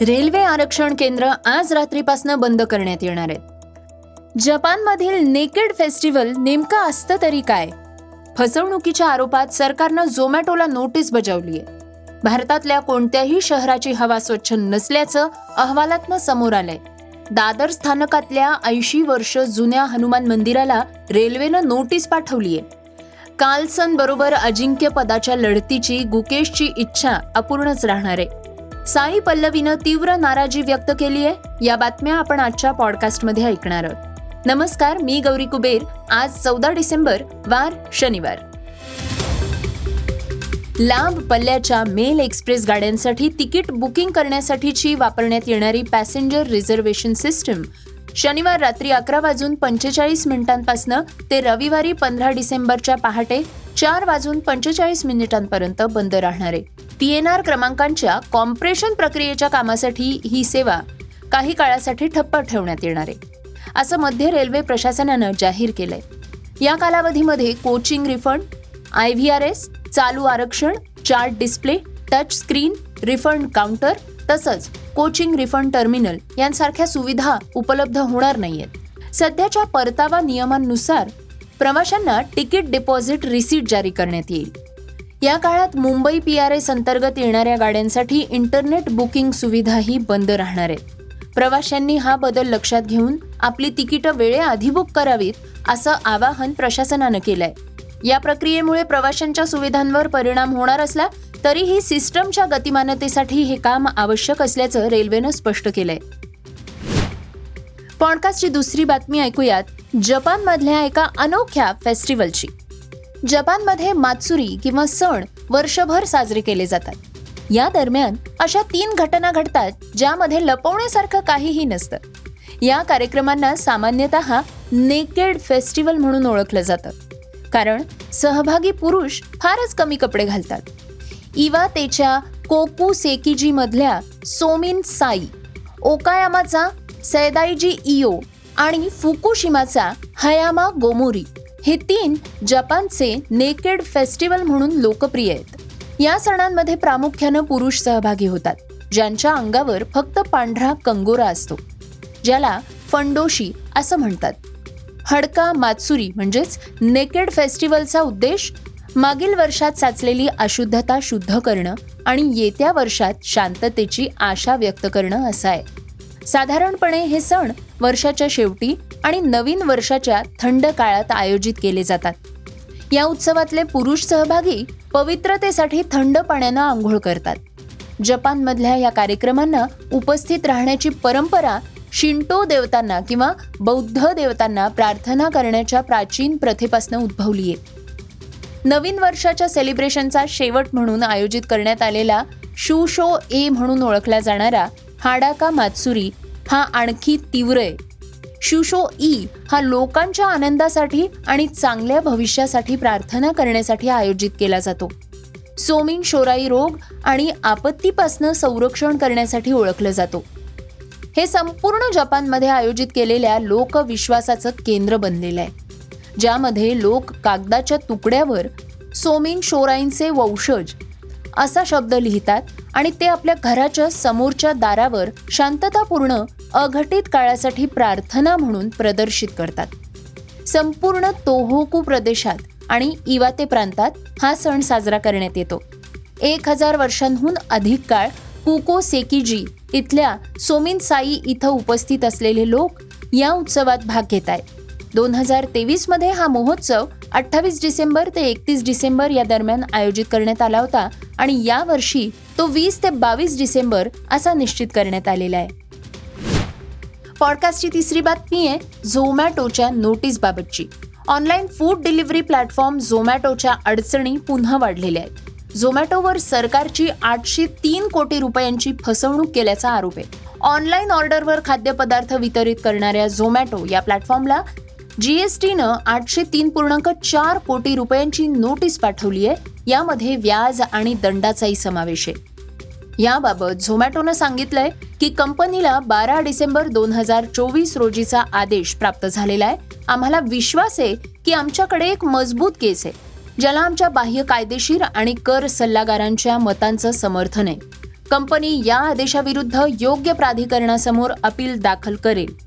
Railway आरक्षण केंद्र आज रात्रीपासून बंद करण्यात येणार आहेत. जपानमधील नेकेड फेस्टिवल नेमकं असतं तरी काय? फसवणुकीच्या आरोपात सरकारनं झोमॅटोला नोटीस बजावली आहे भारतातल्या कोणत्याही शहराची हवा स्वच्छ नसल्याचं अहवालातनं समोर आलंय. दादर स्थानकातल्या ऐंशी वर्ष जुन्या हनुमान मंदिराला रेल्वेनं नोटीस पाठवलीय. कार्लसन बरोबर अजिंक्य पदाच्या लढतीची गुकेशची इच्छा अपूर्णच राहणार आहे. साई पल्लवीनं तीव्र नाराजी व्यक्त केली आहे. या बातम्या आपण आजच्या पॉडकास्टमध्ये ऐकणार आहोत. नमस्कार मी गौरी कुबेर. आज चौदा डिसेंबर वार शनिवार. लांब पल्ल्याच्या मेल एक्सप्रेस गाड्यांसाठी तिकीट बुकिंग करण्यासाठीची वापरण्यात येणारी पॅसेंजर रिझर्वेशन सिस्टम. शनिवार रात्री अकरा वाजून पंचेचाळीस मिनिटांपासून ते रविवारी पंधरा डिसेंबरच्या पहाटे चार वाजून पंचेचाळीस मिनिटांपर्यंत बंद राहणार आहे. पी एन आर क्रमांकांच्या कॉम्प्रेशन प्रक्रियेच्या कामासाठी ही सेवा काही काळासाठी ठप्प ठेवण्यात येणार आहे. असं मध्य रेल्वे प्रशासनानं जाहीर केलंय. या कालावधीमध्ये coaching refund I V R S चालू आरक्षण chart display touch screen refund counter तसंच कोचिंग रिफंड टर्मिनल यांसारख्या सुविधा उपलब्ध होणार नाहीयेत. सध्याच्या परतावा नियमांनुसार प्रवाशांना तिकीट डिपॉझिट रिसीट जारी करण्यात येईल. या काळात मुंबई पी आर एस अंतर्गत येणाऱ्या गाड्यांसाठी इंटरनेट बुकिंग सुविधाही बंद राहणार आहेत. प्रवाशांनी हा बदल लक्षात घेऊन आपली तिकीटं वेळेआधी बुक करावीत असं आवाहन प्रशासनानं केलंय. या प्रक्रियेमुळे प्रवाशांच्या सुविधांवर परिणाम होणार असला तरीही सिस्टमच्या गतिमानतेसाठी हे काम आवश्यक असल्याचं रेल्वेनं स्पष्ट केलंय. पॉडकास्टची दुसरी बातमी ऐकूयात. जपानमधल्या एका अनोख्या फेस्टिवलची. जपानमध्ये मात्सुरी किंवा सण वर्षभर साजरे केले जातात. या दरम्यान अशा तीन घटना घडतात ज्यामध्ये लपवण्यासारखं काहीही नसतं. या कार्यक्रमांना सामान्यतः नेकेड फेस्टिवल म्हणून ओळखलं जातं. कारण सहभागी पुरुष फारच कमी कपडे घालतात. इवातेच्या कोकू सेकिजी मधल्या सोमिन साई ओकायामाचा सैदाईजी इयो आणि फुकुशिमाचा हयामा गोमोरी हे तीन जपानचे नेकेड फेस्टिवल म्हणून लोकप्रिय आहेत. या सणांमध्ये प्रामुख्यानं पुरुष सहभागी होतात ज्यांच्या अंगावर फक्त पांढरा कंगोरा असतो ज्याला फंडोशी असं म्हणतात. हडका मात्सुरी म्हणजेच नेकेड फेस्टिवलचा उद्देश मागील वर्षात साचलेली अशुद्धता शुद्ध करणं आणि येत्या वर्षात शांततेची आशा व्यक्त करणं असं आहे. साधारणपणे हे सण वर्षाच्या शेवटी आणि नवीन वर्षाच्या थंड काळात आयोजित केले जातात. या उत्सवातले पुरुष सहभागी पवित्रतेसाठी थंड पाण्यानं आंघोळ करतात. जपानमधल्या या कार्यक्रमांना उपस्थित राहण्याची परंपरा शिंटो देवतांना किंवा बौद्ध देवतांना प्रार्थना करण्याच्या प्राचीन प्रथेपासून उद्भवली आहे नवीन वर्षाच्या सेलिब्रेशनचा शेवट म्हणून आयोजित करण्यात आलेला शूशो ए म्हणून ओळखला जाणारा हाडाका मात्सुरी हा आणखी तीव्र आहे. शुशो ई हा लोकांच्या आनंदासाठी आणि चांगल्या भविष्यासाठी प्रार्थना करण्यासाठी आयोजित केला जातो. सोमिन शोराई रोग आणि आपत्तीपासनं संरक्षण करण्यासाठी ओळखलं जातो. हे संपूर्ण जपानमध्ये आयोजित केलेल्या लोकविश्वासाचं केंद्र बनलेलं आहे. ज्यामध्ये लोक कागदाच्या तुकड्यावर सोमिन शोराईंचे वंशज असा शब्द लिहितात आणि ते आपल्या घराच्या समोरच्या दारावर शांततापूर्ण अघटित काळासाठी प्रार्थना म्हणून प्रदर्शित करतात. संपूर्ण तोहोकू प्रदेशात आणि इवाते प्रांतात हा सण साजरा करण्यात येतो. एक हजार वर्षांहून अधिक काळ कुको सेकीजी इथल्या सोमिन साई इथं उपस्थित असलेले लोक या उत्सवात भाग घेत आहेत दोन हजार तेवीसमध्ये हा महोत्सव अठ्ठावीस डिसेंबर ते एकतीस डिसेंबर या दरम्यान आयोजित करण्यात आला होता आणि या वर्षी तो वीस ते बावीस डिसेंबर असा निश्चित करण्यात आलेला आहे. पॉडकास्टची तिसरी बातमी आहे झोमॅटोच्या नोटीस बाबतची ऑनलाईन फूड डिलिव्हरी प्लॅटफॉर्म झोमॅटोच्या अडचणी पुन्हा वाढलेल्या आहेत. झोमॅटोवर सरकारची आठशे तीन कोटी रुपयांची फसवणूक केल्याचा आरोप आहे. ऑनलाईन ऑर्डरवर खाद्यपदार्थ वितरित करणाऱ्या झोमॅटो या प्लॅटफॉर्मला जीएसटीनं आठशे तीन पूर्णांक चार कोटी रुपयांची नोटीस पाठवली आहे. यामध्ये व्याज आणि दंडाचाही समावेश आहे. याबाबत झोमॅटोनं सांगितलंय की कंपनीला बारा डिसेंबर दोन हजार चोवीस रोजीचा आदेश प्राप्त झालेला आहे. आम्हाला विश्वास आहे की आमच्याकडे एक मजबूत केस आहे ज्याला आमच्या बाह्य कायदेशीर आणि कर सल्लागारांच्या मतांचं समर्थन आहे. कंपनी या आदेशाविरुद्ध योग्य प्राधिकरणासमोर अपील दाखल करेल.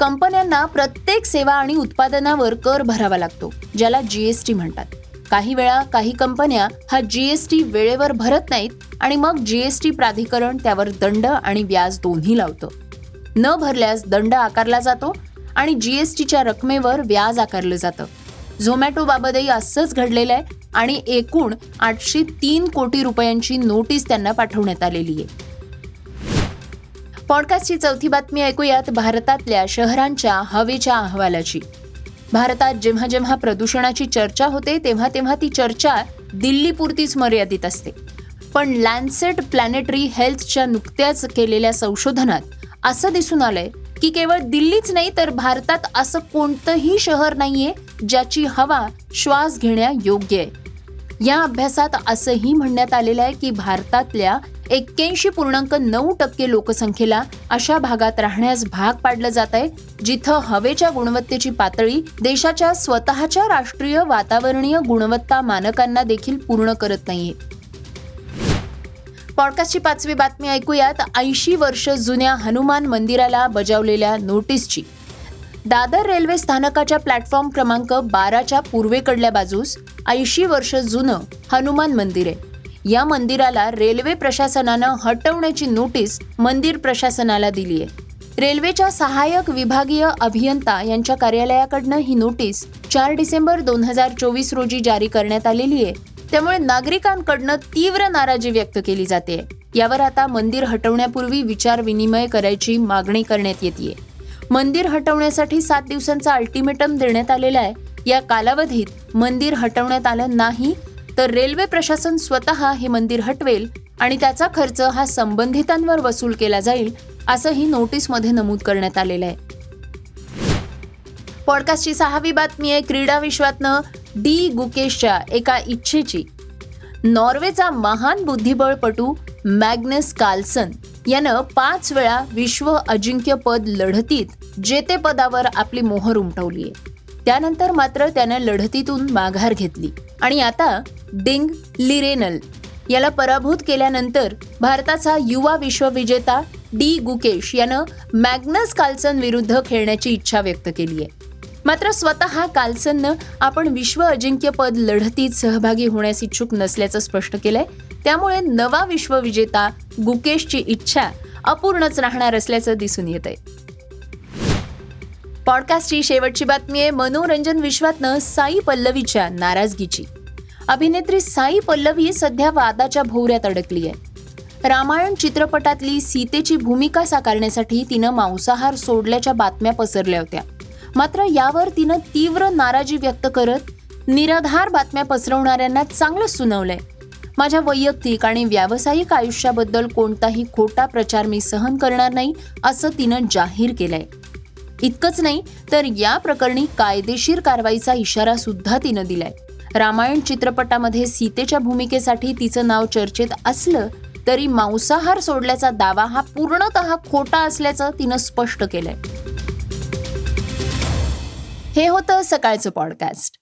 कंपन्यांना प्रत्येक सेवा आणि उत्पादनावर कर भरावा लागतो ज्याला जीएसटी म्हणतात. काही वेळा काही कंपन्या हा जीएसटी वेळेवर भरत नाहीत आणि मग जीएसटी प्राधिकरण त्यावर दंड आणि व्याज दोन्ही लावतं. न भरल्यास दंड आकारला जातो आणि जीएसटीच्या रकमेवर व्याज आकारलं जातं. झोमॅटो बाबतही असंच घडलेलं आहे आणि एकूण आठशे तीन कोटी रुपयांची नोटीस त्यांना पाठवण्यात आलेली आहे. पॉडकास्टची चौथी बातमी ऐकूयात भारतातल्या शहरांच्या हवेच्या अहवालाची. भारतात जेव्हा जेव्हा प्रदूषणाची चर्चा होते तेव्हा तेव्हा ती चर्चा दिल्लीपुरतीच मर्यादित असते. पण लँडसेट प्लॅनेटरी हेल्थच्या नुकत्याच केलेल्या संशोधनात असं दिसून आलंय की केवळ दिल्लीच नाही तर भारतात असं कोणतंही शहर नाहीये ज्याची हवा श्वास घेण्या योग्य आहे. या अभ्यासात असंही म्हणण्यात आलेलं आहे की भारतातल्या एक्क्याऐंशी पूर्णांक नऊ टक्के लोकसंख्येला अशा भागात राहण्यास भाग पाडलं जात आहे जिथं हवेच्या गुणवत्तेची पातळी देशाच्या स्वतःच्या राष्ट्रीय वातावरणीय गुणवत्ता मानकांना देखील पूर्ण करत नाहीये. पॉडकास्टची पाचवी बातमी ऐकूयात. ऐंशी वर्ष जुन्या हनुमान मंदिराला बजावलेल्या नोटीसची. दादर रेल्वे स्थानकाच्या प्लॅटफॉर्म क्रमांक बाराच्या पूर्वेकडल्या बाजूस ऐंशी वर्ष जुनं हनुमान मंदिर आहे. या मंदिराला रेल्वे प्रशासनानं हटवण्याची नोटीस मंदिर प्रशासनाला दिली आहे रेल्वेच्या सहाय्यक विभागीय अभियंता यांच्या कार्यालयाकडनं ही नोटीस चार डिसेंबर दोन हजार चोवीस रोजी जारी करण्यात आलेली आहे. त्यामुळे नागरिकांकडनं तीव्र नाराजी व्यक्त केली जाते. यावर आता मंदिर हटवण्यापूर्वी विचार विनिमय करायची मागणी करण्यात येते मंदिर हटवण्यासाठी सात दिवसांचा अल्टिमेटम देण्यात आलेला आहे. या कालावधीत मंदिर हटवण्यात आलं नाही तर रेल्वे प्रशासन स्वतः हे मंदिर हटवेल आणि त्याचा खर्च हा संबंधितांवर वसूल केला जाईल असंही नोटीसमध्ये नमूद करण्यात आलेलं आहे. पॉडकास्टची सहावी बातमी आहे क्रीडा विश्वातनं डी. गुकेशच्या एका इच्छेची. नॉर्वेचा महान बुद्धिबळपटू मॅग्नस कार्लसन यानं पाच वेळा विश्व अजिंक्यपद लढतीत जेतेपदावर आपली मोहर उमटवली आहे त्यानंतर मात्र त्यानं लढतीतून माघार घेतली. आणि आता डिंग लिरेनल याला पराभूत केल्यानंतर भारताचा युवा विश्वविजेता डी गुकेश यानं मॅग्नस कार्लसन विरुद्ध खेळण्याची इच्छा व्यक्त केली आहे. मात्र स्वतः कार्लसननं आपण विश्व अजिंक्यपद लढतीत सहभागी होण्यास इच्छुक नसल्याचं स्पष्ट केलंय. त्यामुळे नवा विश्वविजेता गुकेशची इच्छा अपूर्णच राहणार असल्याचं दिसून येत आहे पॉडकास्टची शेवटची बातमी आहे. मनोरंजन विश्वातनं साई पल्लवीच्या नाराजगीची. अभिनेत्री साई पल्लवी सध्या वादाच्या भोवऱ्यात अडकली आहे. रामायण चित्रपटातली सीतेची भूमिका साकारण्यासाठी तिनं मांसाहार सोडल्याच्या बातम्या पसरल्या होत्या. मात्र यावर तिनं तीव्र नाराजी व्यक्त करत निराधार बातम्या पसरवणाऱ्यांना चांगलं सुनावलंय. माझ्या वैयक्तिक आणि व्यावसायिक आयुष्याबद्दल कोणताही खोटा प्रचार मी सहन करणार नाही असं तिनं जाहीर केलंय. इतकंच नाही तर या प्रकरणी कायदेशीर कारवाईचा इशारा सुद्धा तिनं दिलाय. रामायण चित्रपटामध्ये सीतेच्या भूमिकेसाठी तिचं नाव चर्चेत असलं तरी मांसाहार सोडल्याचा दावा हा पूर्णतः खोटा असल्याचं तिनं स्पष्ट केलंय. हे होतं सकाळचं पॉडकास्ट.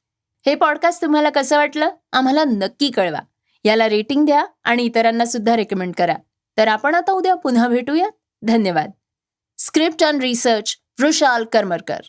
हे पॉडकास्ट तुम्हाला कसं वाटलं? आम्हाला नक्की कळवा. याला रेटिंग द्या आणि इतरांना सुद्धा रेकमेंड करा. तर आपण आता उद्या पुन्हा भेटूया धन्यवाद. Script and research Vrushal Karmarkar.